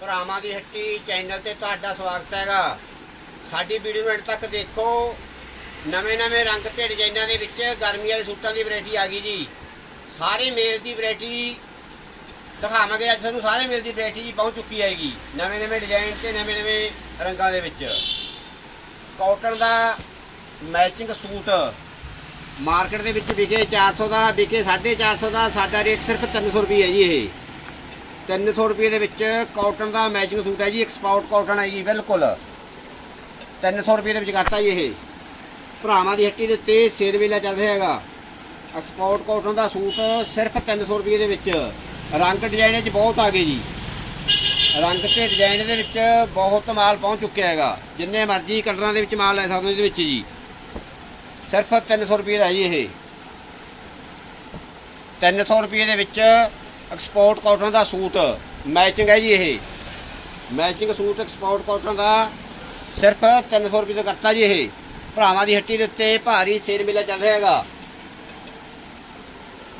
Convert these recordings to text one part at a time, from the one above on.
ਭਰਾਵਾਂ ਦੀ ਹੱਟੀ ਚੈਨਲ ਤੇ ਤੁਹਾਡਾ ਸਵਾਗਤ ਹੈਗਾ। ਸਾਡੀ ਵੀਡੀਓ ਨੂੰ ਅੰਤ ਤੱਕ ਦੇਖੋ। ਨਵੇਂ ਨਵੇਂ ਰੰਗ ਤੇ ਡਿਜ਼ਾਈਨਾਂ ਦੇ ਵਿੱਚ। ਗਰਮੀ ਵਾਲੇ ਸੂਟਾਂ ਦੀ ਵੈਰਾਈਟੀ ਆ ਗਈ ਜੀ। ਸਾਰੇ ਮੇਲ ਦੀ ਵੈਰਾਈਟੀ ਦਿਖਾਵਾਂਗੇ। ਅੱਜ ਤੁਹਾਨੂੰ ਸਾਰੇ ਮੇਲ ਦੀ ਵੈਰਾਈਟੀ ਜੀ ਪਹੁੰਚ ਚੁੱਕੀ ਹੈਗੀ। ਨਵੇਂ ਨਵੇਂ ਡਿਜ਼ਾਈਨ ਤੇ ਨਵੇਂ ਨਵੇਂ ਰੰਗਾਂ ਦੇ ਵਿੱਚ। ਕਾਟਨ ਦਾ ਮੈਚਿੰਗ ਸੂਟ ਮਾਰਕੀਟ ਦੇ ਵਿੱਚ ਵਿਕੇ 400 ਦਾ, ਵਿਕੇ 450 ਦਾ। ਸਾਡਾ ਰੇਟ ਸਿਰਫ 300 ਰੁਪਏ ਹੈ ਜੀ ਇਹ। 300 ਰੁਪਏ ਦੇ ਵਿੱਚ ਕਾਟਨ ਦਾ ਮੈਚਿੰਗ ਸੂਟ ਹੈ ਜੀ ਐਕਸਪੋਰਟ ਕਾਟਨ ਹੈ ਜੀ, ਬਿਲਕੁਲ। 300 ਰੁਪਏ ਦੇ ਵਿੱਚ ਕਰਤਾ ਜੀ ਇਹ। ਭਰਾਵਾਂ ਦੀ ਹੱਟੀ ਦੇ ਉੱਤੇ ਸੇਲ ਵੇਲਾ ਚੱਲ ਰਿਹਾ ਹੈਗਾ। ਐਕਸਪੋਰਟ ਕਾਟਨ ਦਾ ਸੂਟ ਸਿਰਫ 300 ਰੁਪਏ ਦੇ ਵਿੱਚ। ਰੰਗ ਡਿਜ਼ਾਈਨ ਵਿੱਚ ਬਹੁਤ ਆ ਗਏ ਜੀ। ਰੰਗ ਤੇ ਡਿਜ਼ਾਈਨ ਦੇ ਵਿੱਚ ਬਹੁਤ ਮਾਲ ਪਹੁੰਚ ਚੁੱਕਿਆ ਹੈਗਾ। ਜਿੰਨੇ ਮਰਜ਼ੀ ਕਲਰਾਂ ਦੇ ਵਿੱਚ ਮਾਲ ਲੈ ਸਕਦੇ ਹੋ ਇਹਦੇ ਵਿੱਚ ਜੀ। ਸਿਰਫ 300 ਰੁਪਏ ਦਾ ਜੀ ਇਹ। 300 ਰੁਪਏ ਦੇ ਵਿੱਚ ਐਕਸਪੋਰਟ ਕਾਟਨ ਦਾ ਸੂਟ। ਮੈਚਿੰਗ ਹੈ ਜੀ ਇਹ। ਮੈਚਿੰਗ ਸੂਟ ਐਕਸਪੋਰਟ ਕਾਟਨ ਦਾ ਸਿਰਫ 300 ਰੁਪਏ ਦਾ ਕਰਤਾ ਜੀ ਇਹ। ਭਰਾਵਾਂ ਦੀ ਹੱਟੀ ਦੇ ਉੱਤੇ ਭਾਰੀ ਸੇਲ ਮੇਲਾ ਚੱਲ ਰਿਹਾ ਹੈਗਾ।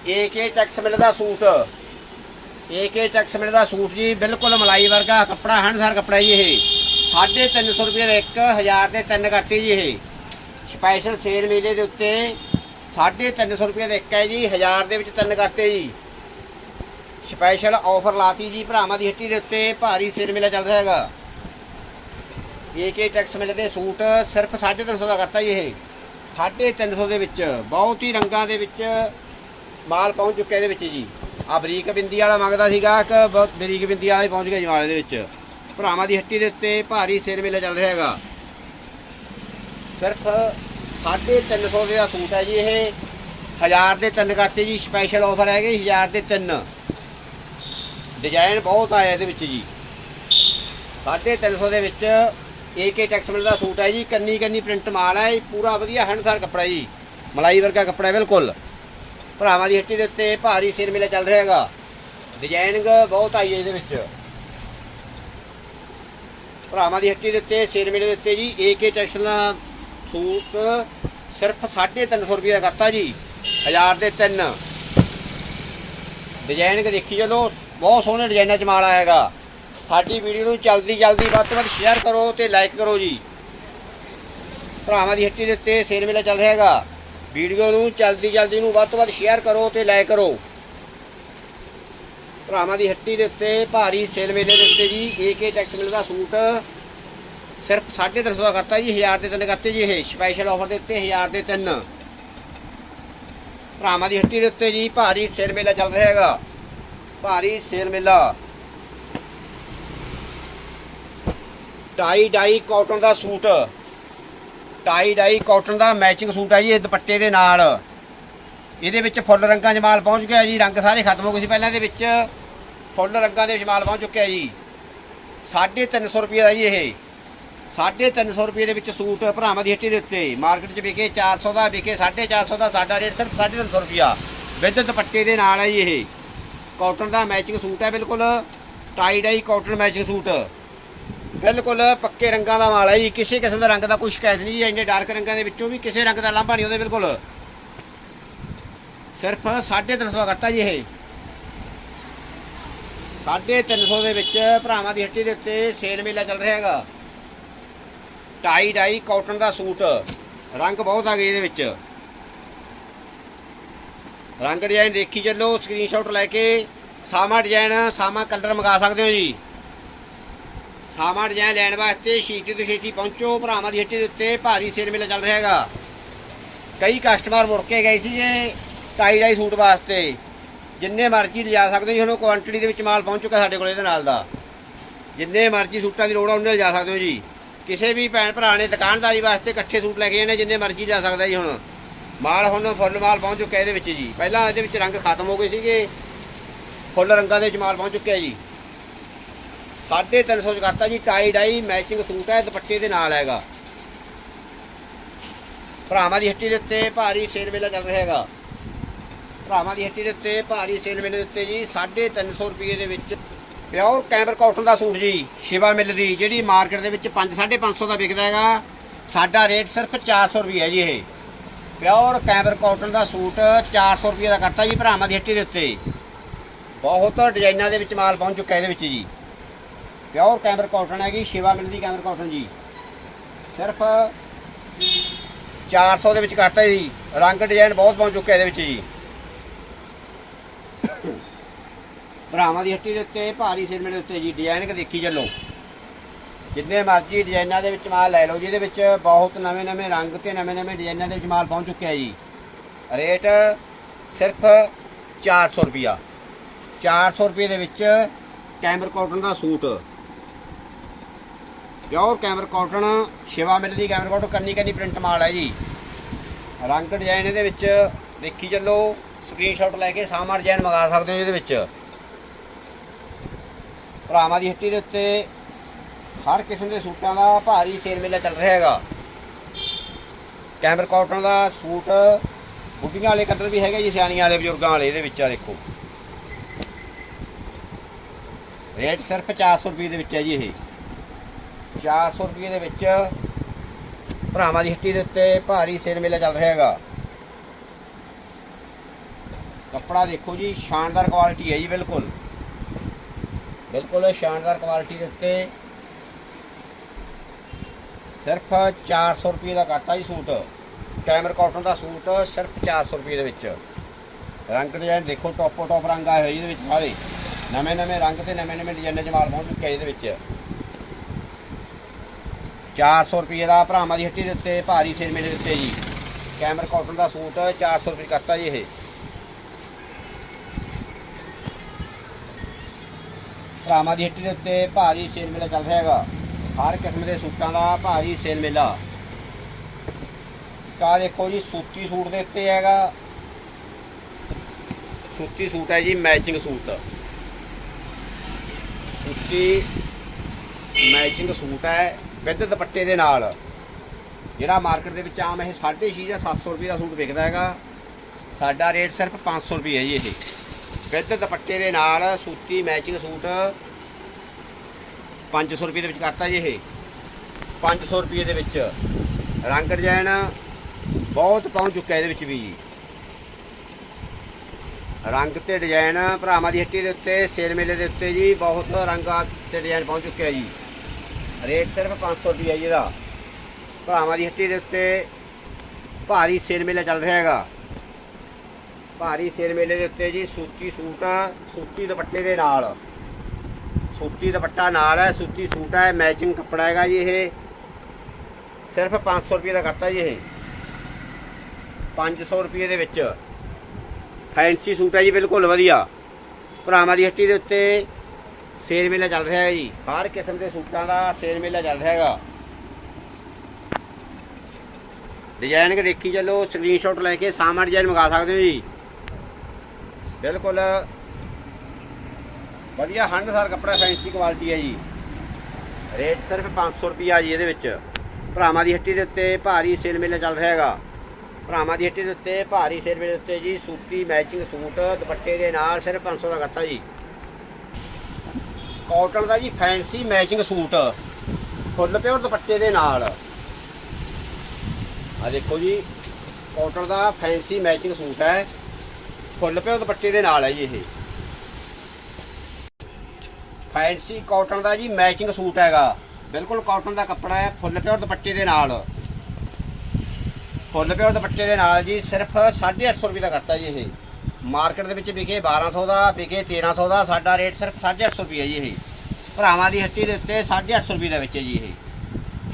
ਏਕੇ ਟੈਕਸ ਮਿਲ ਦਾ ਸੂਟ। ਏਕੇ ਟੈਕਸ ਮਿਲ ਦਾ ਸੂਟ ਜੀ, ਬਿਲਕੁਲ ਮਲਾਈ ਵਰਗਾ ਕੱਪੜਾ ਹੰਡਸਰ ਕੱਪੜਾ ਜੀ ਇਹ। 350 ਰੁਪਏ ਦਾ 1000 ਦੇ ਤਿੰਨ ਕੱਟੇ ਜੀ ਇਹ। ਸਪੈਸ਼ਲ ਸੇਲ ਮੇਲੇ ਦੇ ਉੱਤੇ 350 ਰੁਪਏ ਦਾ ਇੱਕ ਹੈ ਜੀ 1000 ਦੇ ਵਿੱਚ ਤਿੰਨ ਕਰਤੇ ਜੀ। ਸਪੈਸ਼ਲ ਆਫਰ ਲਾਤੀ ਜੀ ਭਰਾਵਾਂ ਦੀ ਹੱਟੀ ਦੇ ਉੱਤੇ, ਭਾਰੀ ਸੇਲ ਮੇਲਾ ਚੱਲ ਰਿਹਾ ਹੈਗਾ। ਏਕੇ ਟੈਕਸ ਮਿਲ ਦੇ ਸੂਟ ਸਿਰਫ 350 ਦਾ ਕਰਤਾ ਜੀ ਇਹ। 350 ਦੇ ਵਿੱਚ, ਬਹੁਤ ਹੀ ਰੰਗਾਂ ਦੇ ਵਿੱਚ ਮਾਲ ਪਹੁੰਚ ਚੁੱਕਿਆ ਇਹਦੇ ਵਿੱਚ ਜੀ। ਆ ਬਰੀਕ ਬਿੰਦੀ ਵਾਲਾ ਮੰਗਦਾ ਸੀਗਾ ਕਿ ਬਹੁਤ ਬਰੀਕ ਬਿੰਦੀ ਵਾਲਾ ਹੀ ਪਹੁੰਚ ਗਿਆ ਜੀ ਮਾਲ ਦੇ ਵਿੱਚ। ਭਰਾਵਾਂ ਦੀ ਹੱਟੀ ਦੇ ਉੱਤੇ ਭਾਰੀ ਸੇਲ ਮੇਲਾ ਚੱਲ ਰਿਹਾ ਹੈਗਾ। ਸਿਰਫ 350 ਦੇ ਦਾ ਸੂਟ ਹੈ ਜੀ ਇਹ। 1000 ਦੇ ਤਿੰਨ ਕਰਤੇ ਜੀ, ਸਪੈਸ਼ਲ ਆਫਰ ਹੈਗੇ 1000 ਦੇ ਤਿੰਨ। ਡਿਜ਼ਾਈਨ ਬਹੁਤ ਆਇਆ ਇਹਦੇ ਵਿੱਚ ਜੀ। 350 ਦੇ ਵਿੱਚ ਏਕੇ ਟੈਕਸਮਲ ਦਾ ਸੂਟ ਹੈ ਜੀ, ਕੰਨੀ ਕੰਨੀ ਪ੍ਰਿੰਟ ਮਾਲ ਹੈ ਇਹ ਪੂਰਾ ਵਧੀਆ ਹੰਡਸਾਰ ਕੱਪੜਾ ਜੀ, ਮਲਾਈ ਵਰਗਾ ਕੱਪੜਾ ਬਿਲਕੁਲ। ਭਰਾਵਾਂ ਦੀ ਹੱਟੀ ਦੇ ਉੱਤੇ ਭਾਰੀ ਸਿਰ ਮੇਲਾ ਚੱਲ ਰਿਹਾ ਹੈਗਾ। ਡਿਜ਼ਾਈਨਿੰਗ ਬਹੁਤ ਆਈ ਹੈ ਇਹਦੇ ਵਿੱਚ। ਭਰਾਵਾਂ ਦੀ ਹੱਟੀ ਦੇ ਉੱਤੇ, ਸਿਰ ਮੇਲੇ ਦੇ ਉੱਤੇ ਜੀ ਏਕੇ ਟੈਕਸਲ ਦਾ ਸੂਟ ਸਿਰਫ 350 ਰੁਪਏ ਦਾ ਕਰਤਾ ਜੀ 1000 ਦੇ ਤਿੰਨ। ਡਿਜ਼ਾਈਨਿੰਗ ਦੇਖੀ ਚਲੋ ਬਹੁਤ ਸੋਹਣੇ ਡਿਜ਼ਾਈਨਾਂ ਚ ਮਾਲ ਆਏਗਾ ਸਾਡੀ ਵੀਡੀਓ ਨੂੰ ਜਲਦੀ ਜਲਦੀ ਵੱਧ ਤੋਂ ਵੱਧ ਸ਼ੇਅਰ ਕਰੋ ਤੇ ਲਾਈਕ ਕਰੋ ਜੀ। ਭਰਾਵਾਂ ਦੀ ਹੱਟੀ ਦੇ ਉੱਤੇ ਸੇਲ ਮੇਲਾ ਚੱਲ ਰਿਹਾ ਹੈਗਾ। ਵੀਡੀਓ ਨੂੰ ਜਲਦੀ ਜਲਦੀ ਨੂੰ ਵੱਧ ਤੋਂ ਵੱਧ ਸ਼ੇਅਰ ਕਰੋ ਤੇ ਲਾਈਕ ਕਰੋ। ਭਰਾਵਾਂ ਦੀ ਹੱਟੀ ਦੇ ਉੱਤੇ ਭਾਰੀ ਸੇਲ ਮੇਲੇ ਦੇ ਉੱਤੇ ਜੀ ਏਕੇ ਟੈਕਸ ਮਿਲਦਾ ਸੂਟ। ਸਿਰਫ 350 ਦਾ ਕਰਤਾ ਜੀ 1000 ਦੇ ਤਿੰਨ ਕਰਤੇ ਜੀ ਇਹ। ਸਪੈਸ਼ਲ ਆਫਰ ਦੇ ਉੱਤੇ 1000 ਦੇ ਤਿੰਨ। ਭਰਾਵਾਂ ਦੀ ਹੱਟੀ ਦੇ ਉੱਤੇ ਜੀ ਭਾਰੀ ਸੇਲ ਮੇਲਾ ਚੱਲ ਰਿਹਾ ਹੈਗਾ। ਭਾਰੀ ਸੇਲ ਮੇਲਾ। ਟਾਈ ਡਾਈ ਕਾਟਨ ਦਾ ਸੂਟ। ਟਾਈ ਡਾਈ ਕਾਟਨ ਦਾ ਮੈਚਿੰਗ ਸੂਟ ਹੈ ਜੀ, ਇਹ ਦੁਪੱਟੇ ਦੇ ਨਾਲ। ਇਹਦੇ ਵਿੱਚ ਫੁੱਲ ਰੰਗਾਂ ਜਮਾਲ ਪਹੁੰਚ ਗਿਆ ਜੀ, ਰੰਗ ਸਾਰੇ ਖਤਮ ਹੋ ਗਏ ਸੀ ਪਹਿਲਾਂ ਦੇ ਵਿੱਚ। ਫੁੱਲ ਰੰਗਾਂ ਦੇ ਜਮਾਲ ਪਹੁੰਚ ਚੁੱਕਿਆ ਜੀ। 350 ਰੁਪਏ ਦਾ ਜੀ ਇਹ। 350 ਰੁਪਏ ਦੇ ਵਿੱਚ ਸੂਟ ਭਰਾਵਾਂ ਦੀ ਹੱਟੀ ਦੇ ਉੱਤੇ। ਮਾਰਕੀਟ 'ਚ ਵਿਕੇ 400 ਦਾ, ਵਿਕੇ 450 ਦਾ, ਸਾਡਾ ਰੇਟ ਸਿਰਫ 350 ਰੁਪਿਆ ਵਿਦ ਦੁਪੱਟੇ ਦੇ ਨਾਲ ਹੈ ਜੀ ਇਹ। ਕਾਟਨ ਦਾ ਮੈਚਿੰਗ ਸੂਟ ਹੈ ਬਿਲਕੁਲ tie dye cotton matching suit. ਬਿਲਕੁਲ ਪੱਕੇ ਰੰਗਾਂ ਦਾ ਮਾਲ ਹੈ ਜੀ, ਕਿਸੇ ਕਿਸਮ ਦਾ ਰੰਗ ਦਾ ਕੋਈ ਸ਼ਿਕਾਇਤ ਨਹੀਂ ਜੀ, ਇੰਨੇ ਡਾਰਕ ਰੰਗਾਂ ਦੇ ਵਿੱਚੋਂ ਵੀ ਕਿਸੇ ਰੰਗ ਦਾ ਲਾਂਭਾ ਨਹੀਂ ਉਹਦੇ ਬਿਲਕੁਲ। ਸਿਰਫ 350 ਦਾ ਕਰਤਾ ਜੀ ਇਹ। 350 ਦੇ ਵਿੱਚ ਭਰਾਵਾਂ ਦੀ ਹੱਟੀ ਦੇ ਉੱਤੇ ਸੇਲ ਮੇਲਾ ਚੱਲ ਰਿਹਾ ਹੈਗਾ। ਟਾਈ ਡਾਈ ਕਾਟਨ ਦਾ ਸੂਟ, ਰੰਗ ਬਹੁਤ ਆ ਗਏ ਇਹਦੇ ਵਿੱਚ। ਰੰਗ ਡਿਜ਼ਾਈਨ ਦੇਖੀ ਚੱਲੋ ਸਕਰੀਨਸ਼ਾਟ ਲੈ ਕੇ, ਸਾਮਾ ਡਿਜ਼ਾਈਨ ਸਾਮਾ ਕਲਰ ਮੰਗਾ ਸਕਦੇ ਹੋ ਜੀ। ਸਾਮਾ ਡਿਜ਼ਾਈਨ ਲੈਣ ਵਾਸਤੇ ਛੇਤੀ ਤੋਂ ਛੇਤੀ ਪਹੁੰਚੋ, ਭਰਾਵਾਂ ਦੀ ਹੱਟੀ ਦੇ ਉੱਤੇ ਭਾਰੀ ਸੇਲ ਮੇਲਾ ਚੱਲ ਰਿਹਾ ਹੈਗਾ। ਕਈ ਕਸਟਮਰ ਮੁੜ ਕੇ ਗਏ ਸੀ ਜੇ ਟਾਈ ਡਾਈ ਸੂਟ ਵਾਸਤੇ। ਜਿੰਨੇ ਮਰਜ਼ੀ ਲਿਜਾ ਸਕਦੇ ਹੋ ਜੀ ਤੁਹਾਨੂੰ ਕੁਆਂਟੀਟੀ ਦੇ ਵਿੱਚ ਮਾਲ ਪਹੁੰਚ ਚੁੱਕਾ ਸਾਡੇ ਕੋਲ ਇਹਦੇ ਨਾਲ ਦਾ। ਜਿੰਨੇ ਮਰਜ਼ੀ ਸੂਟਾਂ ਦੀ ਲੋੜ ਆ, ਉਹਨੇ ਲਿਜਾ ਸਕਦੇ ਹੋ ਜੀ। ਕਿਸੇ ਵੀ ਭੈਣ ਭਰਾ ਨੇ ਦੁਕਾਨਦਾਰੀ ਵਾਸਤੇ ਇਕੱਠੇ ਸੂਟ ਲੈ ਕੇ ਜਾਣੇ, ਜਿੰਨੇ ਮਰਜ਼ੀ ਲਿਜਾ ਸਕਦਾ ਜੀ ਹੁਣ। ਮਾਲ ਹੁਣ ਫੁੱਲ ਮਾਲ ਪਹੁੰਚ ਚੁੱਕਿਆ ਇਹਦੇ ਵਿੱਚ ਜੀ। ਪਹਿਲਾਂ ਇਹਦੇ ਵਿੱਚ ਰੰਗ ਖਤਮ ਹੋ ਗਏ ਸੀਗੇ। ਫੁੱਲ ਰੰਗਾਂ ਦੇ ਵਿੱਚ ਮਾਲ ਪਹੁੰਚ ਚੁੱਕਿਆ ਜੀ। 350 ਚ ਕਰਤਾ ਜੀ ਟਾਈ ਡਾਈ ਮੈਚਿੰਗ ਸੂਟ ਹੈ, ਦੁਪੱਟੇ ਦੇ ਨਾਲ ਹੈਗਾ। ਭਰਾਵਾਂ ਦੀ ਹੱਟੀ ਦੇ ਉੱਤੇ ਭਾਰੀ ਸੇਲ ਮੇਲਾ ਚੱਲ ਰਿਹਾ ਹੈਗਾ। ਭਰਾਵਾਂ ਦੀ ਹੱਟੀ ਦੇ ਉੱਤੇ ਭਾਰੀ ਸੇਲ ਮੇਲੇ ਦੇ ਉੱਤੇ ਜੀ 350 ਰੁਪਏ ਦੇ ਵਿੱਚ ਪਿਓਰ ਕੈਮਰ ਕਾਟਨ ਦਾ ਸੂਟ ਜੀ, ਸ਼ਿਵਾ ਮਿਲ ਦੀ, ਜਿਹੜੀ ਮਾਰਕੀਟ ਦੇ ਵਿੱਚ 5 550 ਦਾ ਵਿਕਦਾ ਹੈਗਾ। ਸਾਡਾ ਰੇਟ ਸਿਰਫ 400 ਰੁਪਏ ਹੈ ਜੀ ਇਹ। ਪਿਓਰ ਕੈਮਰ ਕਾਟਨ ਦਾ ਸੂਟ 400 ਰੁਪਏ ਦਾ ਕਰਤਾ ਜੀ ਭਰਾਵਾਂ ਦੀ ਹੱਟੀ ਦੇ ਉੱਤੇ। ਬਹੁਤ ਡਿਜ਼ਾਈਨਾਂ ਦੇ ਵਿੱਚ ਮਾਲ ਪਹੁੰਚ ਚੁੱਕਾ ਇਹਦੇ ਵਿੱਚ ਜੀ। ਪਿਓਰ ਕੈਮਰ ਕਾਟਨ ਹੈਗੀ, ਸ਼ਿਵਾ ਮਿਲਦੀ ਕੈਮਰ ਕਾਟਨ ਜੀ। ਸਿਰਫ 400 ਦੇ ਵਿੱਚ ਕਰਤਾ ਜੀ। ਰੰਗ ਡਿਜ਼ਾਈਨ ਬਹੁਤ ਪਹੁੰਚ ਚੁੱਕਿਆ ਇਹਦੇ ਵਿੱਚ ਜੀ। ਭਰਾਵਾਂ ਦੀ ਹੱਟੀ ਦੇ ਉੱਤੇ, ਭਾਰੀ ਸਿਰਮੇ ਦੇ ਉੱਤੇ ਜੀ। ਡਿਜ਼ਾਈਨ ਦੇਖੀ ਚੱਲੋ। ਜਿੰਨੇ ਮਰਜ਼ੀ ਡਿਜ਼ਾਈਨਾਂ ਦੇ ਵਿੱਚ ਮਾਲ ਲੈ ਲਓ, ਜਿਹਦੇ ਵਿੱਚ ਬਹੁਤ ਨਵੇਂ ਨਵੇਂ ਰੰਗ ਤੇ ਨਵੇਂ ਨਵੇਂ ਡਿਜ਼ਾਈਨਾਂ ਦੇ ਵਿੱਚ ਮਾਲ ਪਹੁੰਚ ਚੁੱਕਿਆ ਜੀ। ਰੇਟ ਸਿਰਫ 400 ਰੁਪਿਆ 400 ਰੁਪਏ ਦੇ ਵਿੱਚ ਕੈਮਰ ਕਾਟਨ ਦਾ suit. Pure ਕੈਮਰ cotton, Shiva mill ਦੀ ਕੈਮਰ ਕਾਟਨ, ਕੰਨੀ ਕੰਨੀ ਪ੍ਰਿੰਟ ਮਾਲ ਹੈ ਜੀ। ਰੰਗ ਡਿਜ਼ਾਈਨ ਇਹਦੇ ਵਿੱਚ ਦੇਖੀ ਚੱਲੋ ਸਕਰੀਨਸ਼ਾਟ ਲੈ ਕੇ ਸਾਮਾ ਡਿਜ਼ਾਈਨ ਮੰਗਾ ਸਕਦੇ ਹੋ ਇਹਦੇ ਵਿੱਚ। ਭਰਾਵਾਂ ਦੀ ਹੱਟੀ ਦੇ ਉੱਤੇ ਹਰ ਕਿਸਮ ਦੇ ਸੂਟਾਂ ਦਾ ਭਾਰੀ ਸੇਲ ਮੇਲਾ ਚੱਲ ਰਿਹਾ ਹੈਗਾ। ਕੈਮਰ ਕਾਟਨ ਦਾ ਸੂਟ, ਬੁੱਢੀਆਂ ਵਾਲੇ ਕਲਰ ਵੀ ਹੈਗੇ ਜੀ, ਸਿਆਣੀਆਂ ਵਾਲੇ, ਬਜ਼ੁਰਗਾਂ ਵਾਲੇ, ਇਹਦੇ ਵਿੱਚ ਆ ਦੇਖੋ। ਰੇਟ ਸਿਰਫ 400 ਰੁਪਏ ਦੇ ਵਿੱਚ ਹੈ ਜੀ ਇਹ। 400 ਰੁਪਏ ਦੇ ਵਿੱਚ ਭਰਾਵਾਂ ਦੀ ਹੱਟੀ ਦੇ ਉੱਤੇ ਭਾਰੀ ਸੇਲ ਮੇਲਾ ਚੱਲ ਰਿਹਾ ਹੈਗਾ। ਕੱਪੜਾ ਦੇਖੋ ਜੀ, ਸ਼ਾਨਦਾਰ ਕੁਆਲਿਟੀ ਹੈ ਜੀ, ਬਿਲਕੁਲ। ਬਿਲਕੁਲ ਸ਼ਾਨਦਾਰ ਕੁਆਲਿਟੀ ਦੇ ਉੱਤੇ ਸਿਰਫ 400 ਰੁਪਏ ਦਾ ਕਰਤਾ ਜੀ ਸੂਟ। ਕੈਮਰ ਕਾਟਨ ਦਾ ਸੂਟ ਸਿਰਫ 400 ਰੁਪਏ ਦੇ ਵਿੱਚ। ਰੰਗ ਡਿਜ਼ਾਈਨ ਦੇਖੋ ਟੋਪੋ ਟੋਪ ਰੰਗ ਆਏ ਹੋਏ ਜੀ ਇਹਦੇ ਵਿੱਚ ਸਾਰੇ। ਨਵੇਂ ਨਵੇਂ ਰੰਗ ਤੇ ਨਵੇਂ ਨਵੇਂ ਡਿਜ਼ਾਈਨਾਂ ਚ ਮਾਲ ਪਹੁੰਚ ਚੁੱਕਿਆ ਇਹਦੇ ਵਿੱਚ। 400 ਰੁਪਏ ਦਾ ਭਰਾਵਾਂ ਦੀ ਹੱਟੀ ਦੇ ਉੱਤੇ, ਭਾਰੀ ਸੇਲ ਮੇਲੇ ਦੇ ਉੱਤੇ ਜੀ। ਕੈਮਰ ਕਾਟਨ ਦਾ ਸੂਟ 400 ਰੁਪਏ ਕਰਤਾ ਜੀ ਇਹ। ਭਰਾਵਾਂ ਦੀ ਹੱਟੀ ਦੇ ਉੱਤੇ ਭਾਰੀ ਸੇਲ ਮੇਲਾ ਚੱਲ ਰਿਹਾ ਹੈਗਾ। ਹਰ ਕਿਸਮ ਦੇ ਸੂਟਾਂ ਦਾ ਭਾਰੀ ਸੇਲ ਮੇਲਾ। ਕਾ ਦੇਖੋ ਜੀ, ਸੂਤੀ ਸੂਟ ਦੇ ਉੱਤੇ ਹੈਗਾ। ਸੂਤੀ ਸੂਟ ਹੈ ਜੀ ਮੈਚਿੰਗ ਸੂਟ। ਸੂਤੀ ਮੈਚਿੰਗ ਸੂਟ ਹੈ ਵਿਦ ਦੁਪੱਟੇ ਦੇ ਨਾਲ। ਜਿਹੜਾ ਮਾਰਕੀਟ ਦੇ ਵਿੱਚ ਆਮ ਇਹ 6.5 ਜਾਂ 700 ਰੁਪਏ ਦਾ ਸੂਟ ਵਿਕਦਾ ਹੈਗਾ। ਸਾਡਾ ਰੇਟ ਸਿਰਫ 500 ਰੁਪਏ ਹੈ ਜੀ ਇਹ। ਵਿਦ ਦੁਪੱਟੇ ਦੇ ਨਾਲ ਸੂਤੀ ਮੈਚਿੰਗ ਸੂਟ 500 ਰੁਪਏ ਦੇ ਵਿੱਚ ਕਰਤਾ ਜੀ ਇਹ। 500 ਰੁਪਏ ਦੇ ਵਿੱਚ ਰੰਗ ਡਿਜ਼ਾਈਨ ਬਹੁਤ ਪਹੁੰਚ ਚੁੱਕਿਆ ਇਹਦੇ ਵਿੱਚ ਵੀ ਜੀ। ਰੰਗ ਤੇ ਡਿਜ਼ਾਈਨ ਭਰਾਵਾਂ ਦੀ ਹੱਟੀ ਦੇ ਉੱਤੇ, ਸੇਲ ਮੇਲੇ ਦੇ ਉੱਤੇ ਜੀ ਬਹੁਤ ਰੰਗ ਤੇ ਡਿਜ਼ਾਈਨ ਪਹੁੰਚ ਚੁੱਕਿਆ ਜੀ। ਰੇਟ ਸਿਰਫ 500 ਰੁਪਏ ਹੈ ਜੀ ਇਹਦਾ। ਭਰਾਵਾਂ ਦੀ ਹੱਟੀ ਦੇ ਉੱਤੇ ਭਾਰੀ ਸੇਲ ਮੇਲਾ ਚੱਲ ਰਿਹਾ ਹੈਗਾ। ਭਾਰੀ ਸੇਲ ਮੇਲੇ ਦੇ ਉੱਤੇ ਜੀ ਸੂਤੀ ਸੂਟ ਸੂਤੀ ਦੁਪੱਟੇ ਦੇ ਨਾਲ। ਸੂਤੀ ਦੁਪੱਟਾ ਨਾਲ ਹੈ, ਸੂਤੀ ਸੂਟ ਹੈ ਮੈਚਿੰਗ ਕੱਪੜਾ ਹੈਗਾ ਜੀ ਇਹ। ਸਿਰਫ 500 ਰੁਪਏ ਦਾ ਕਰਤਾ ਜੀ ਇਹ। 500 ਰੁਪਏ ਦੇ ਵਿੱਚ। ਫੈਂਸੀ ਸੂਟ ਹੈ ਜੀ, ਬਿਲਕੁਲ ਵਧੀਆ। ਭਰਾਵਾਂ ਦੀ ਹੱਟੀ ਦੇ ਉੱਤੇ ਸੇਲ ਮੇਲਾ ਚੱਲ ਰਿਹਾ ਹੈ ਜੀ। ਹਰ ਕਿਸਮ ਦੇ ਸੂਟਾਂ ਦਾ ਸੇਲ ਮੇਲਾ ਚੱਲ ਰਿਹਾ ਹੈਗਾ। ਡਿਜ਼ਾਈਨ ਕਿ ਦੇਖੀ ਚੱਲੋ ਸਕਰੀਨਸ਼ਾਟ ਲੈ ਕੇ ਸਾਮਾ ਡਿਜ਼ਾਈਨ ਮੰਗਾ ਸਕਦੇ ਹੋ ਜੀ। ਬਿਲਕੁਲ ਵਧੀਆ ਹੰਡਸਾਰ ਕੱਪੜਾ ਫੈਂਸੀ ਕੁਆਲਿਟੀ ਹੈ ਜੀ। ਰੇਟ ਸਿਰਫ 500 ਰੁਪਿਆ ਜੀ ਇਹਦੇ ਵਿੱਚ। ਭਰਾਵਾਂ ਦੀ ਹੱਟੀ ਦੇ ਉੱਤੇ ਭਾਰੀ ਸੇਲ ਮੇਲਾ ਚੱਲ ਰਿਹਾ ਹੈਗਾ। ਭਰਾਵਾਂ ਦੀ ਹੱਟੀ ਦੇ ਉੱਤੇ ਭਾਰੀ ਸੇਲ ਮੇਲੇ ਦੇ ਉੱਤੇ ਜੀ ਸੂਤੀ ਮੈਚਿੰਗ ਸੂਟ, ਦੁਪੱਟੇ ਦੇ ਨਾਲ ਸਿਰਫ 500 ਦਾ ਕਰਤਾ ਜੀ। ਕਾਟਨ ਦਾ ਜੀ fancy matching suit. Full pure ਦੁਪੱਟੇ ਦੇ ਨਾਲ। ਆ ਦੇਖੋ ਜੀ ਕਾਟਨ ਦਾ ਫੈਂਸੀ ਮੈਚਿੰਗ ਸੂਟ ਹੈ। ਫੁੱਲ ਪਿਓਰ ਦੁਪੱਟੇ ਦੇ ਨਾਲ ਹੈ ਜੀ ਇਹ। ਫੈਂਸੀ ਕਾਟਨ ਦਾ ਜੀ ਮੈਚਿੰਗ ਸੂਟ ਹੈਗਾ। ਬਿਲਕੁਲ ਕਾਟਨ ਦਾ ਕੱਪੜਾ ਹੈ, ਫੁੱਲ ਪਿਓਰ ਦੁਪੱਟੇ ਦੇ ਨਾਲ। ਫੁੱਲ ਪਿਓਰ ਦੁਪੱਟੇ ਦੇ ਨਾਲ ਜੀ, ਸਿਰਫ 850 ਰੁਪਏ ਦਾ ਕਰਤਾ ਜੀ ਇਹ। ਮਾਰਕੀਟ ਦੇ ਵਿੱਚ ਵਿਕੇ 1200 ਦਾ, ਵਿਕੇ 1300 ਦਾ, ਸਾਡਾ ਰੇਟ ਸਿਰਫ 850 ਰੁਪਏ ਹੈ ਜੀ ਇਹ। ਭਰਾਵਾਂ ਦੀ ਹੱਟੀ ਦੇ ਉੱਤੇ 850 ਰੁਪਏ ਦੇ ਵਿੱਚ ਹੈ ਜੀ ਇਹ।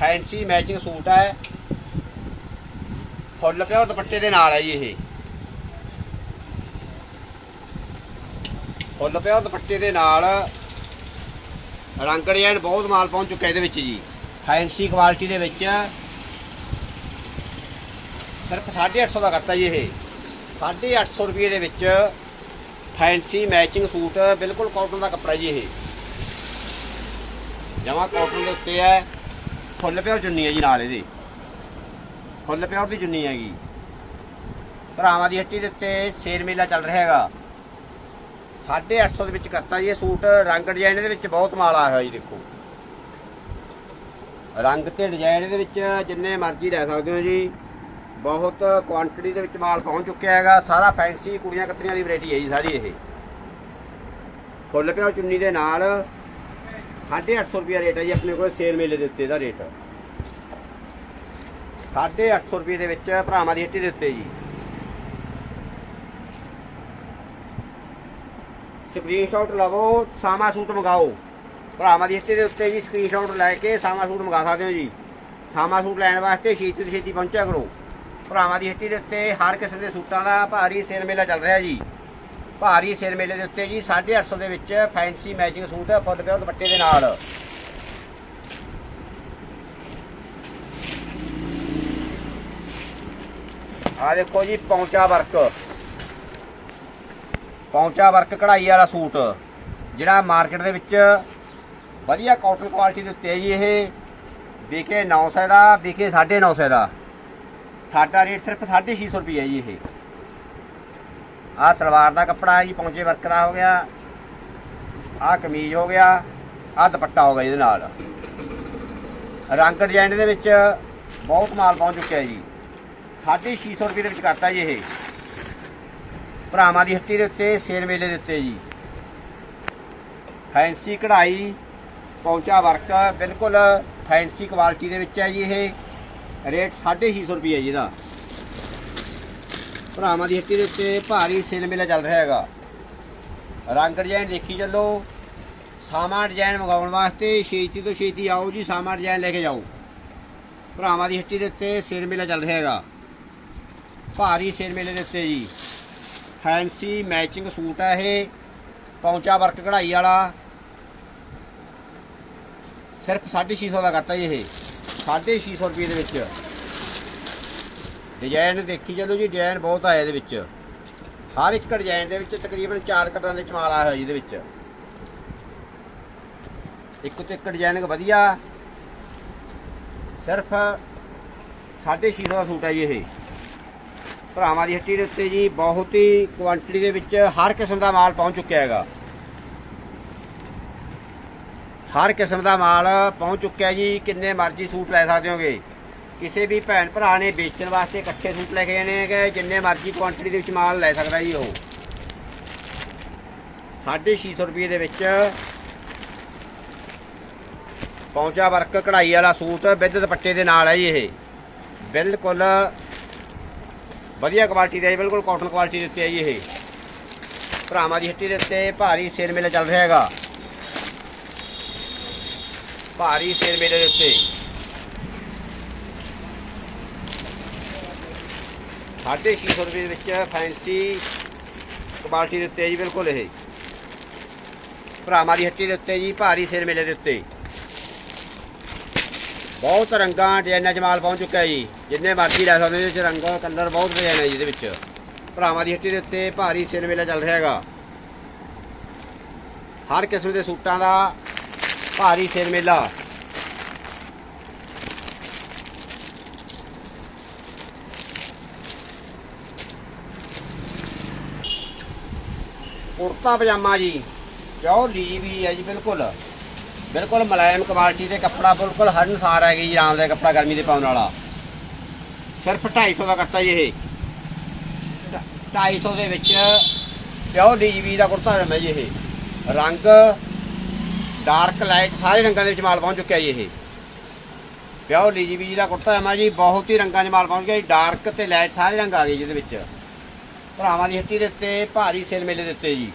ਫੈਂਸੀ ਮੈਚਿੰਗ ਸੂਟ ਹੈ। ਫੁੱਲ ਪਿਓਰ ਦੁਪੱਟੇ ਦੇ ਨਾਲ ਹੈ ਜੀ ਇਹ। ਫੁੱਲ ਪਿਓਰ ਦੁਪੱਟੇ ਦੇ ਨਾਲ ਰੰਗ ਡਿਜ਼ਾਈਨ ਬਹੁਤ ਮਾਲ ਪਹੁੰਚ ਚੁੱਕਾ ਇਹਦੇ ਵਿੱਚ ਜੀ। ਫੈਂਸੀ ਕੁਆਲਿਟੀ ਦੇ ਵਿੱਚ। ਸਿਰਫ 850 ਦਾ ਕਰਤਾ ਜੀ ਇਹ। 850 ਰੁਪਏ ਦੇ ਵਿੱਚ ਫੈਂਸੀ ਮੈਚਿੰਗ ਸੂਟ, ਬਿਲਕੁਲ ਕਾਟਨ ਦਾ ਕੱਪੜਾ ਜੀ ਇਹ। ਜਮਾ ਕਾਟਨ ਦੇ ਉੱਤੇ ਹੈ। ਫੁੱਲ ਪਿਓ ਚੁੰਨੀ ਹੈ ਜੀ ਨਾਲ ਇਹਦੇ। ਫੁੱਲ ਪਿਓ ਦੀ ਚੁੰਨੀ ਹੈਗੀ। ਭਰਾਵਾਂ ਦੀ ਹੱਟੀ ਦੇ ਉੱਤੇ ਸੇਲ ਮੇਲਾ ਚੱਲ ਰਿਹਾ ਹੈਗਾ। 850 ਦੇ ਵਿੱਚ ਕਰਤਾ ਜੀ, ਇਹ ਸੂਟ ਰੰਗ ਡਿਜ਼ਾਈਨ ਦੇ ਵਿੱਚ ਬਹੁਤ ਮਾਲ ਆਇਆ ਹੋਇਆ ਜੀ, ਦੇਖੋ। ਰੰਗ ਤੇ ਡਿਜ਼ਾਈਨ ਦੇ ਵਿੱਚ ਜਿੰਨੇ ਮਰਜ਼ੀ ਲੈ ਸਕਦੇ ਹੋ ਜੀ, ਬਹੁਤ ਕੁਆਂਟੀਟੀ ਦੇ ਵਿੱਚ ਮਾਲ ਪਹੁੰਚ ਚੁੱਕਿਆ ਹੈਗਾ, ਸਾਰਾ ਫੈਂਸੀ ਕੁੜੀਆਂ ਕੱਤਰੀਆਂ ਵਾਲੀ ਵੈਰਾਈਟੀ ਹੈ ਜੀ ਸਾਰੀ ਇਹ। ਫੁੱਲ ਪਿਓ ਚੁੰਨੀ ਦੇ ਨਾਲ 850 ਰੁਪਏ ਰੇਟ ਹੈ ਜੀ, ਆਪਣੇ ਕੋਲ ਸੇਲ ਮੇਲੇ ਦੇ ਉੱਤੇ ਦਾ ਰੇਟ। 850 ਰੁਪਏ ਦੇ ਵਿੱਚ ਭਰਾਵਾਂ ਦੀ ਹੱਟੀ ਦੇ ਉੱਤੇ ਜੀ। ਸਕਰੀਨਸ਼ਾਟ ਲਵੋ, ਸਾਮਾ ਸੂਟ ਮੰਗਾਓ। ਭਰਾਵਾਂ ਦੀ ਹੱਟੀ ਦੇ ਉੱਤੇ ਜੀ ਸਕਰੀਨਸ਼ਾਟ ਲੈ ਕੇ ਸਾਮਾ ਸੂਟ ਮੰਗਾ ਸਕਦੇ ਹੋ ਜੀ। ਸਾਮਾ ਸੂਟ ਲੈਣ ਵਾਸਤੇ ਛੇਤੀ ਤੋਂ ਛੇਤੀ ਪਹੁੰਚਿਆ ਕਰੋ। ਭਰਾਵਾਂ ਦੀ ਹਿਸਟਰੀ ਦੇ ਉੱਤੇ ਹਰ ਕਿਸਮ ਦੇ ਸੂਟਾਂ ਦਾ ਭਾਰੀ ਸੇਲ ਮੇਲਾ ਚੱਲ ਰਿਹਾ ਜੀ। ਭਾਰੀ ਸੇਲ ਮੇਲੇ ਦੇ ਉੱਤੇ ਜੀ 850 ਦੇ ਵਿੱਚ ਫੈਂਸੀ ਮੈਚਿੰਗ ਸੂਟ ਫੁੱਲ ਪਿਆ ਦੁਪੱਟੇ ਦੇ ਨਾਲ। ਆ ਦੇਖੋ ਜੀ ਪੌਂਚਾ ਵਰਕ। ਪੌਂਚਾ ਵਰਕ ਕਢਾਈ ਵਾਲਾ ਸੂਟ। ਜਿਹੜਾ ਮਾਰਕੀਟ ਦੇ ਵਿੱਚ ਵਧੀਆ ਕਾਟਨ ਕੁਆਲਿਟੀ ਦੇ ਉੱਤੇ ਹੈ ਜੀ ਇਹ। ਵਿਕੇ 900 ਦਾ, ਵਿਕੇ 950 ਦਾ। ਸਾਡਾ ਰੇਟ ਸਿਰਫ 650 ਰੁਪਏ ਹੈ ਜੀ ਇਹ। ਆਹ ਸਲਵਾਰ ਦਾ ਕੱਪੜਾ ਹੈ ਜੀ, ਪੌਂਚੇ ਵਰਕ ਦਾ ਹੋ ਗਿਆ। ਆਹ ਕਮੀਜ਼ ਹੋ ਗਿਆ, ਆਹ ਦੁਪੱਟਾ ਹੋ ਗਿਆ ਇਹਦੇ ਨਾਲ। ਰੰਗ ਡਿਜ਼ਾਈਨ ਦੇ ਵਿੱਚ ਬਹੁਤ ਮਾਲ ਪਹੁੰਚ ਚੁੱਕਿਆ ਹੈ ਜੀ। 650 ਰੁਪਏ ਦੇ ਵਿੱਚ ਕਰਤਾ ਜੀ ਇਹ। ਭਰਾਵਾਂ ਦੀ ਹੱਟੀ ਦੇ ਉੱਤੇ, ਸੇਲ ਮੇਲੇ ਦੇ ਉੱਤੇ ਜੀ। ਫੈਂਸੀ ਕਢਾਈ, ਪੌਂਚਾ ਵਰਕ, ਬਿਲਕੁਲ ਫੈਂਸੀ ਕੁਆਲਿਟੀ ਦੇ ਵਿੱਚ ਹੈ ਜੀ ਇਹ। ਰੇਟ 650 ਰੁਪਏ ਹੈ ਜੀ ਇਹਦਾ। ਭਰਾਵਾਂ ਦੀ ਹੱਟੀ ਦੇ ਉੱਤੇ ਭਾਰੀ ਸੇਲ ਮੇਲਾ ਚੱਲ ਰਿਹਾ ਹੈਗਾ। ਰੰਗ ਡਿਜ਼ਾਈਨ ਦੇਖੀ ਚੱਲੋ। ਸਾਮਾ ਡਿਜ਼ਾਈਨ ਮੰਗਾਉਣ ਵਾਸਤੇ ਛੇਤੀ ਤੋਂ ਛੇਤੀ ਆਓ ਜੀ ਸਾਮਾ ਡਿਜ਼ਾਈਨ ਲੈ ਕੇ ਜਾਓ। ਭਰਾਵਾਂ ਦੀ ਹੱਟੀ ਦੇ ਉੱਤੇ ਸੇਲ ਮੇਲਾ ਚੱਲ ਰਿਹਾ ਹੈਗਾ। ਭਾਰੀ ਸੇਲ ਮੇਲੇ ਦੇ ਉੱਤੇ ਜੀ। ਫੈਂਸੀ ਮੈਚਿੰਗ ਸੂਟ ਹੈ ਇਹ। ਪੌਂਚਾ ਵਰਕ ਕਢਾਈ ਵਾਲਾ। ਸਿਰਫ 650 ਦਾ ਕਰਤਾ ਜੀ ਇਹ। 650 ਰੁਪਏ ਦੇ ਵਿੱਚ। ਡਿਜ਼ਾਈਨ ਦੇਖੀ ਚਲੋ ਜੀ ਡਿਜ਼ਾਈਨ ਬਹੁਤ ਆਇਆ ਇਹਦੇ ਵਿੱਚ। ਹਰ ਇੱਕ ਡਿਜ਼ਾਈਨ ਦੇ ਵਿੱਚ ਤਕਰੀਬਨ 4 ਕਲਰਾਂ ਦੇ ਚਮਾਲ ਆਇਆ ਹੋਇਆ ਜੀ ਇਹਦੇ ਵਿੱਚ। ਇੱਕ ਤੋਂ ਇੱਕ ਡਿਜ਼ਾਈਨ ਵਧੀਆ। ਸਿਰਫ 650 ਦਾ ਸੂਟ ਹੈ ਜੀ ਇਹ। ਭਰਾਵਾਂ ਦੀ ਹੱਟੀ ਦੇ ਉੱਤੇ ਜੀ ਬਹੁਤ ਹੀ ਕੁਆਂਟੀਟੀ ਦੇ ਵਿੱਚ ਹਰ ਕਿਸਮ ਦਾ ਮਾਲ ਪਹੁੰਚ ਚੁੱਕਿਆ ਹੈਗਾ। ਹਰ ਕਿਸਮ ਦਾ ਮਾਲ ਪਹੁੰਚ ਚੁੱਕਿਆ ਜੀ, ਕਿੰਨੇ ਮਰਜ਼ੀ ਸੂਟ ਲੈ ਸਕਦੇ ਹੋਗੇ। ਕਿਸੇ ਵੀ ਭੈਣ ਭਰਾ ਨੇ ਵੇਚਣ ਵਾਸਤੇ ਇਕੱਠੇ ਸੂਟ ਲੈ ਕੇ ਜਾਣੇ ਹੈਗੇ, ਜਿੰਨੇ ਮਰਜ਼ੀ ਕੁਆਂਟੀਟੀ ਦੇ ਵਿੱਚ ਮਾਲ ਲੈ ਸਕਦਾ ਜੀ ਉਹ। 650 ਰੁਪਏ ਦੇ ਵਿੱਚ ਪੌਂਚਾ ਵਰਕ ਕਢਾਈ ਵਾਲਾ ਸੂਟ, ਵਿਦ ਦੁਪੱਟੇ ਦੇ ਨਾਲ ਹੈ ਜੀ ਇਹ। ਬਿਲਕੁਲ ਵਧੀਆ ਕੁਆਲਿਟੀ ਦਾ ਹੈ ਬਿਲਕੁਲ ਕਾਟਨ ਕੁਆਲਿਟੀ ਦੇ ਉੱਤੇ ਹੈ ਜੀ ਇਹ। ਭਰਾਵਾਂ ਦੀ ਹੱਟੀ ਦੇ ਉੱਤੇ ਭਾਰੀ ਸੇਲ ਮੇਲਾ ਚੱਲ ਰਿਹਾ ਹੈਗਾ। ਭਾਰੀ ਸੇਲ ਮੇਲੇ ਦੇ ਉੱਤੇ। ਸਾਢੇ ਛੇ ਸੌ ਰੁਪਏ ਦੇ ਵਿੱਚ ਫੈਂਸੀ ਕੁਆਲਿਟੀ ਦੇ ਉੱਤੇ ਹੈ ਜੀ, ਬਿਲਕੁਲ ਇਹ। ਭਰਾਵਾਂ ਦੀ ਹੱਟੀ ਦੇ ਉੱਤੇ ਜੀ, ਭਾਰੀ ਸੇਲ ਮੇਲੇ ਦੇ ਉੱਤੇ। ਬਹੁਤ ਰੰਗਾਂ, ਡਿਜ਼ਾਈਨਾਂ 'ਚ ਮਾਲ ਪਹੁੰਚ ਚੁੱਕਾ ਹੈ ਜੀ। ਜਿੰਨੇ ਮਰਜ਼ੀ ਲੈ ਸਕਦੇ ਹੋ, ਇਹਦੇ 'ਚ ਰੰਗ ਕਲਰ ਬਹੁਤ ਡਿਜ਼ਾਈਨ ਨੇ ਜੀ ਇਹਦੇ ਵਿੱਚ। ਭਰਾਵਾਂ ਦੀ ਹੱਟੀ ਦੇ ਉੱਤੇ ਭਾਰੀ ਸੇਲ ਮੇਲਾ ਚੱਲ ਰਿਹਾ ਹੈਗਾ। ਹਰ ਕਿਸਮ ਦੇ ਸੂਟਾਂ ਦਾ ਭਾਰੀ ਸੇਲ ਮੇਲਾ। ਕੁੜਤਾ ਪਜਾਮਾ ਜੀ, ਪਿਓਰ ਲੀ ਵੀ ਹੈ ਜੀ, ਬਿਲਕੁਲ। ਬਿਲਕੁਲ ਮੁਲਾਇਮ ਕੁਆਲਿਟੀ ਦੇ ਕੱਪੜਾ, ਬਿਲਕੁਲ ਹਰ ਅਨੁਸਾਰ ਹੈਗੀ ਜੀ, ਆਰਾਮ ਦਾ ਕੱਪੜਾ ਗਰਮੀ ਦੇ ਪਾਉਣ ਵਾਲਾ। ਸਿਰਫ 250 ਦਾ ਕਰਤਾ ਜੀ ਇਹ। 250 ਦੇ ਵਿੱਚ ਪਿਓਰ ਲੀ ਦਾ ਕੁੜਤਾ ਪਜਾਮਾ ਜੀ ਇਹ। ਰੰਗ, ਡਾਰਕ ਲਾਈਟ, ਸਾਰੇ ਰੰਗਾਂ ਦੇ ਵਿੱਚ ਮਾਲ ਪਹੁੰਚ ਚੁੱਕਿਆ ਜੀ ਇਹ। ਪਿਓਰ ਲੀ ਜੀ ਦਾ ਕੁੜਤਾ ਪਜਾਮਾ ਜੀ, ਬਹੁਤ ਹੀ ਰੰਗਾਂ 'ਚ ਮਾਲ ਪਹੁੰਚ ਗਿਆ ਜੀ। ਡਾਰਕ ਤੇ ਲਾਈਟ ਸਾਰੇ ਰੰਗ ਆ ਗਏ ਜਿਹਦੇ ਵਿੱਚ। ਭਰਾਵਾਂ ਦੀ ਹੱਟੀ ਦੇ ਉੱਤੇ, ਭਾਰੀ ਸੇਲ ਮੇਲੇ ਦੇ ਉੱਤੇ ਜੀ।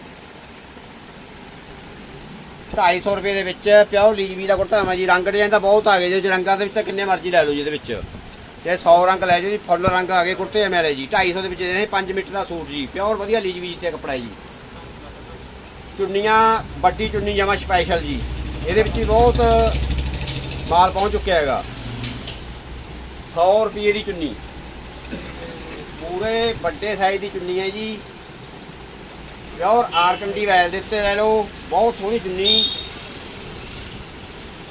250 ਰੁਪਏ ਦੇ ਵਿੱਚ ਪਿਓਰ ਲੀਜਵੀ ਦਾ ਕੁੜਤਾ ਹੈ ਜੀ। ਰੰਗ ਡਿਜ਼ਾਈਨ ਤਾਂ ਬਹੁਤ ਆ ਗਏ ਜੀ। ਰੰਗਾਂ ਦੇ ਵਿੱਚ ਤਾਂ ਕਿੰਨੇ ਮਰਜ਼ੀ ਲੈ ਲਓ ਜੀ ਇਹਦੇ ਵਿੱਚ। ਤੇ 100 ਰੰਗ ਲੈ ਜਾਓ ਜੀ, ਫੁੱਲ ਰੰਗ ਆ ਗਏ, ਕੁੜਤੇ ਐ ਮੇਰੇ ਜੀ 250 ਦੇ ਵਿੱਚ ਦੇ ਨੇ 5 ਮੀਟਰ ਦਾ ਸੂਟ ਜੀ, ਪਿਓਰ ਵਧੀਆ ਲੀਜ ਲੀਜਵੀ ਤੇ ਕੱਪੜਾ ਜੀ। ਚੁੰਨੀਆਂ, ਵੱਡੀ ਚੁੰਨੀ ਜਮਾ ਸਪੈਸ਼ਲ ਜੀ, ਇਹਦੇ ਵਿੱਚ ਬਹੁਤ ਮਾਲ ਪਹੁੰਚ ਚੁੱਕਿਆ ਹੈਗਾ। 100 ਰੁਪਏ ਦੀ ਚੁੰਨੀ। ਪੂਰੇ ਵੱਡੇ ਸਾਈਜ਼ ਦੀ ਚੁੰਨੀ ਹੈ ਜੀ। ਪਿਓਰ ਆਰਕੰਡੀ ਵੈਲ ਦੇ ਉੱਤੇ ਲੈ ਲਓ, ਬਹੁਤ ਸੋਹਣੀ ਚੁੰਨੀ।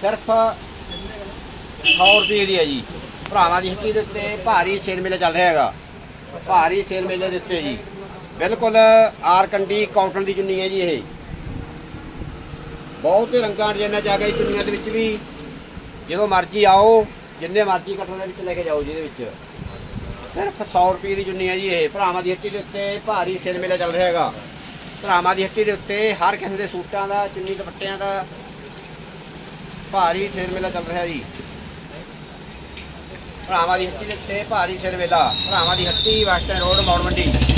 ਸਿਰਫ 100 ਰੁਪਏ ਦੀ ਹੈ ਜੀ। ਭਰਾਵਾਂ ਦੀ ਹੱਟੀ ਦੇ ਉੱਤੇ ਭਾਰੀ ਸੇਲ ਮੇਲਾ ਚੱਲ ਰਿਹਾ ਹੈਗਾ। ਭਾਰੀ ਸੇਲ ਮੇਲੇ ਦੇ ਉੱਤੇ ਜੀ। ਬਿਲਕੁਲ ਆਰ ਕੰਡੀ ਕਾਟਨ ਦੀ ਚੁੰਨੀ ਹੈ ਜੀ ਇਹ। ਬਹੁਤ ਹੀ ਰੰਗਾਂ ਡਿਜ਼ਾਈਨਾਂ ਚ ਆ ਗਈ ਚੁੰਨੀਆਂ ਦੇ ਵਿੱਚ ਵੀ। ਜਦੋਂ ਮਰਜ਼ੀ ਆਓ, ਜਿੰਨੇ ਮਰਜ਼ੀ ਕਟਰ ਦੇ ਵਿੱਚ ਲੈ ਕੇ ਜਾਓ ਜਿਹਦੇ ਵਿੱਚ। ਸਿਰਫ 100 ਰੁਪਏ ਦੀ ਚੁੰਨੀ ਹੈ ਜੀ ਇਹ। ਭਰਾਵਾਂ ਦੀ ਹੱਟੀ ਦੇ ਉੱਤੇ ਭਾਰੀ ਸੇਲ ਮੇਲਾ ਚੱਲ ਰਿਹਾ ਹੈਗਾ। ਭਰਾਵਾਂ ਦੀ ਹੱਟੀ ਦੇ ਉੱਤੇ ਹਰ ਕਿਸਮ ਦੇ ਸੂਟਾਂ ਦਾ, ਚੁੰਨੀ ਦੁਪੱਟਿਆਂ ਦਾ ਭਾਰੀ ਸੇਲ ਮੇਲਾ ਚੱਲ ਰਿਹਾ ਜੀ। ਭਰਾਵਾਂ ਦੀ ਹੱਟੀ ਦੇ ਉੱਤੇ ਭਾਰੀ ਸਿਰ ਮੇਲਾ ਭਰਾਵਾਂ ਦੀ ਹੱਟੀ ਵਾਸਤੇ ਰੋਡ ਮੌੜ ਮੰਡੀ।